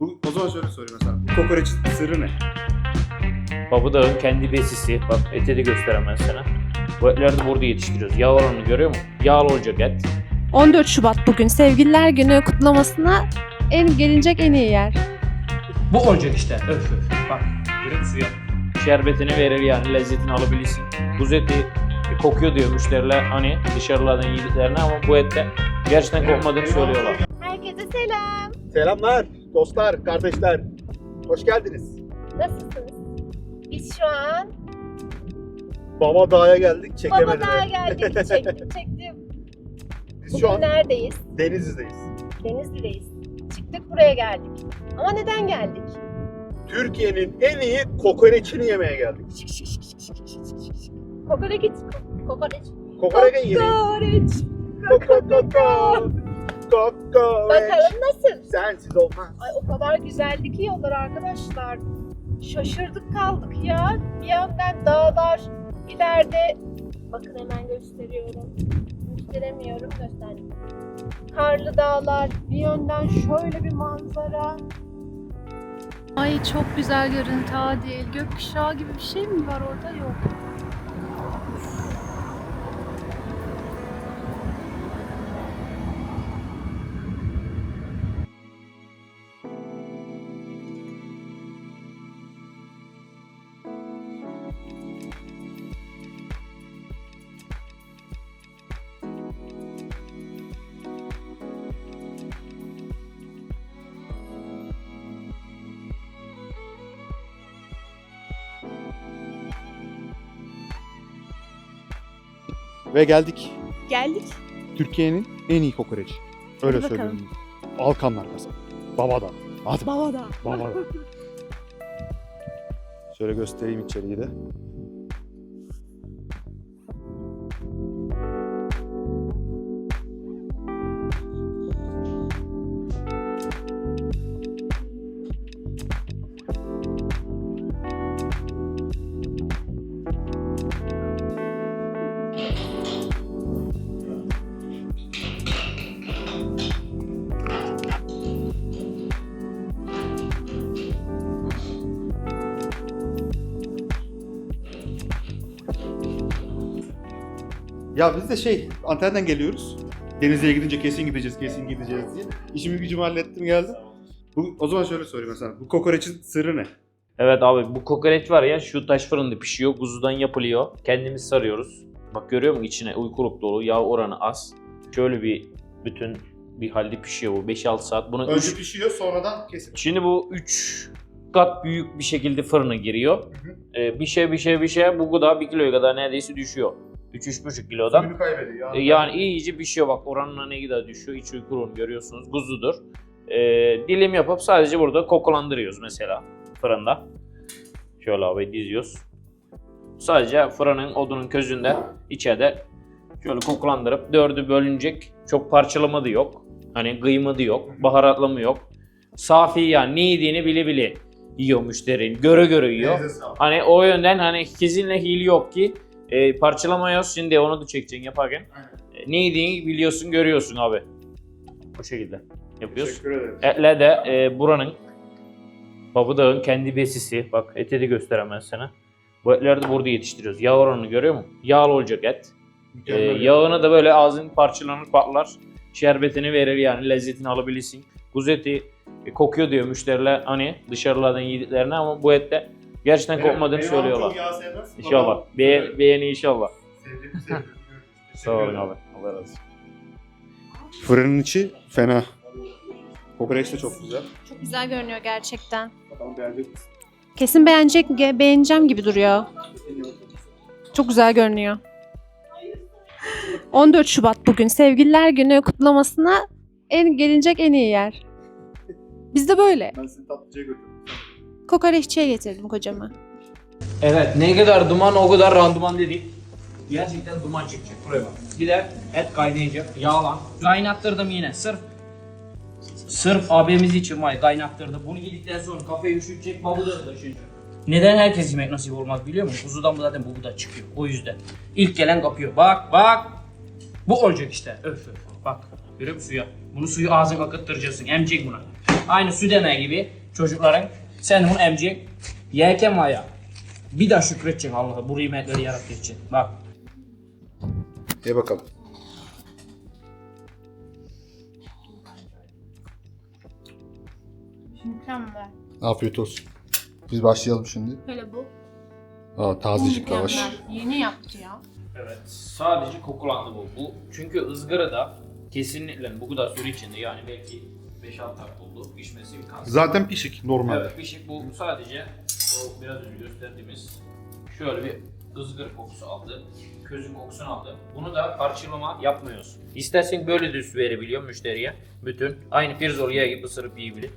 Bu, o zaman şöyle sorayım mesela. Bu kokoreçin sırrı ne? Babadağ'ın kendi besisi. Bak eti de gösteremez sana. Bu etleri de burada yetiştiriyoruz. Yağ oranını görüyor musun? Yağlı olacak et. 14 Şubat bugün Sevgililer Günü kutlamasına en gelinecek en iyi yer. Bu olacak işte. Öf öf. Bak musun ya? Şerbetini verir yani lezzetini alabilirsin. Buz eti e, kokuyor diyor müşteriler hani dışarılardan yediklerine ama bu ette gerçekten kokmadığını söylüyorlar. Herkese selam. Selamlar dostlar, kardeşler. Hoş geldiniz. Nasılsınız? Biz şu an Baba Dağ'a geldik, çekemedim. Babadağ'a geldik. Çektim, çektim. Biz Bugün şu an neredeyiz? Denizli'deyiz. Denizli'deyiz. Çıktık buraya geldik. Ama neden geldik? Türkiye'nin en iyi kokoreçini yemeye geldik. Kokoreç. Kokoreç. Kokoreç'i yemeği. Kokoreç. Kokoko. Bakalım nasıl? Sensiz olmaz. Ay o kadar güzeldi ki yollar arkadaşlar. Şaşırdık kaldık ya. Bir yandan dağlar, ileride bakın hemen gösteriyorum. Gösteremiyorum, gösterdim. Karlı dağlar, bir yönden şöyle bir manzara. Ay çok güzel görüntü Adil. Gökkuşağı gibi bir şey mi var orada? Yok. Ve geldik. Geldik. Türkiye'nin en iyi kokoreçi. Öyle Hadi söylüyorum. Alkanlar kasabı. Babada. Hadi Babada. Babada. Şöyle göstereyim içeriği de. Ya biz de şey Antalya'dan geliyoruz. Denizli'ye gidince kesin gideceğiz, kesin gideceğiz diye. İşimi gücümü hallettim geldim. Bu, o zaman şöyle sorayım mesela. Bu kokoreçin sırrı ne? Evet abi bu kokoreç var ya şu taş fırında pişiyor. Kuzudan yapılıyor. Kendimiz sarıyoruz. Bak görüyor musun içine uykuluk dolu. Yağ oranı az. Şöyle bir bütün bir halde pişiyor bu. 5-6 saat. Bunu Önce üç- pişiyor sonradan kesin. Şimdi bu 3 kat büyük bir şekilde fırına giriyor. Ee, bir şey bir şey bir şey bu kadar 1 kiloya kadar neredeyse düşüyor. 3-3,5 kilodan. Suyunu kaybediyor. Ee, Yani iyice pişiyor bak oranına ne kadar düşüyor. İç uykurun görüyorsunuz kuzudur. Ee, dilim yapıp sadece burada kokulandırıyoruz mesela fırında. Şöyle abi diziyoruz. Sadece fırının odunun közünde içeride şöyle kokulandırıp dördü bölünecek. Çok parçalama da yok. Hani kıyma da yok. Baharatlama yok. Safi yani ne yediğini bile bile yiyor müşteri. Göre göre yiyor. Hani o yönden hani kesinlikle hile yok ki e, parçalamıyoruz şimdi onu da çekeceksin yaparken. E, ne yediğini biliyorsun görüyorsun abi. O şekilde yapıyoruz. Teşekkür ederim. Etle de e, buranın Babadağ'ın kendi besisi. Bak eti de gösteremez sana. Bu etleri de burada yetiştiriyoruz. Yağ oranını görüyor musun? Yağlı olacak et. E, Mükemmel. yağını da böyle ağzın parçalanır patlar. Şerbetini verir yani lezzetini alabilirsin. Kuzu eti e, kokuyor diyor müşteriler hani dışarılardan yediklerine ama bu ette gerçekten Benim- kokmadığını benim söylüyorlar. İnşallah. Beğen, sever. beğeni inşallah. Sevdiğimi görüyoruz. Sağ olun abi. Allah razı olsun. Fırının içi fena. Kokoreç de çok güzel. Çok güzel görünüyor gerçekten. Bakalım beğenecek misin? Kesin beğenecek, beğeneceğim gibi duruyor. Çok güzel görünüyor. 14 Şubat bugün Sevgililer Günü kutlamasına en gelinecek en iyi yer. Bizde böyle. Ben seni tatlıcıya götürürüm. Kokoreççiye getirdim kocamı. Evet ne kadar duman o kadar randıman dedik. Gerçekten duman çıkacak buraya bak. De et kaynayacak yağlan. Kaynattırdım yine sırf Sırf abimiz için vay kaynattırdı. Bunu yedikten sonra kafayı üşütecek, babu da taşıyacak. Neden herkes yemek nasip olmaz biliyor musun? Kuzudan bu zaten bu da çıkıyor. O yüzden. İlk gelen kapıyor. Bak bak. Bu olacak işte. Öf öf. Bak. Görüyor suya? Bunu suyu ağzına akıttıracaksın. Emecek buna. Aynı süt emeği gibi çocukların. Sen bunu emecek. Yerken var ya. Bir daha şükredeceksin Allah'a bu nimetleri yarattığı için. Bak. Ye bakalım. Mükemmel. Afiyet olsun. Biz başlayalım şimdi. Böyle bu. Aa, tazecik lavaş. Yeni yaptı ya. Evet. Sadece kokulandı bu. Bu çünkü ızgarada kesinlikle bu kadar süre içinde yani belki 5-6 dakika oldu pişmesi imkansız. Zaten pişik normal. Evet pişik bu sadece o biraz önce gösterdiğimiz şöyle bir ızgır kokusu aldı. Közün kokusunu aldı. Bunu da parçalama yapmıyoruz. İstersen böyle üst verebiliyor müşteriye. Bütün aynı pirzolya gibi ısırıp yiyebilir.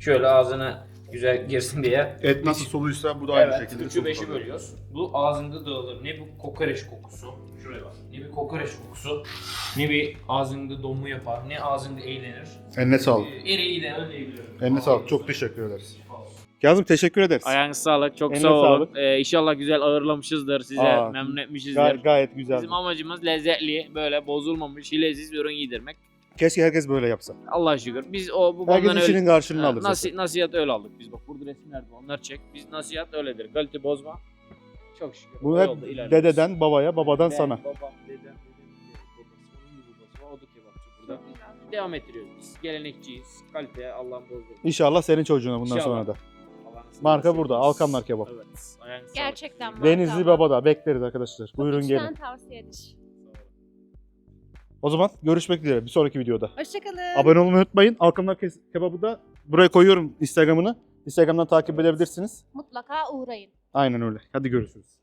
Şöyle ağzına güzel girsin diye. Et nasıl soluysa bu da aynı Evet, şekilde. sulu beşi kalıyor. bölüyoruz. Bu ağzında dağılır. Ne bu kokoreç kokusu, şuraya bak. Ne bir kokoreç kokusu, ne bir ağzında donmu yapar, ne ağzında eğlenir. Eline sağlık. Ee, Eriği de öyle diyebilirim. Eline sağlık. Çok teşekkür ederiz. Kazım teşekkür ederiz. Ayağınız sağlık, çok Eline sağ olun. sağlık. Ee, inşallah güzel ağırlamışızdır size, Aa, memnun etmişizdir. Gay- gayet güzel. Bizim amacımız lezzetli, böyle bozulmamış, leziz ürün yedirmek. Keşke herkes böyle yapsa. Allah'a şükür. Biz o bu Herkes konudan işinin öyle... karşılığını alır. zaten. nasi- nasihat öyle aldık biz. Bak burada resimler var. Onlar çek. Biz nasihat öyledir. Kalite bozma. Çok şükür. Bu hep yolda ilerliyoruz. dededen babaya, babadan Ben, sana. Babam, dedem, dedemin de babası, onun da babası var. O da kebapçı burada. Devam ettiriyoruz. Biz gelenekçiyiz. Kalite Allah'ın bozduğu. İnşallah senin çocuğuna bundan İnşallah. sonra da. Nasip Marka burada, Alkanlar Kebap. Evet. Sağlık. Gerçekten marka Denizli ama. Baba'da bekleriz arkadaşlar. Buyurun İçten gelin. tavsiyedir. O zaman görüşmek üzere bir sonraki videoda. Hoşçakalın. Abone olmayı unutmayın. Alkanlar Kebabı da buraya koyuyorum Instagram'ını. Instagram'dan takip edebilirsiniz. Mutlaka uğrayın. Aynen öyle. Hadi görüşürüz.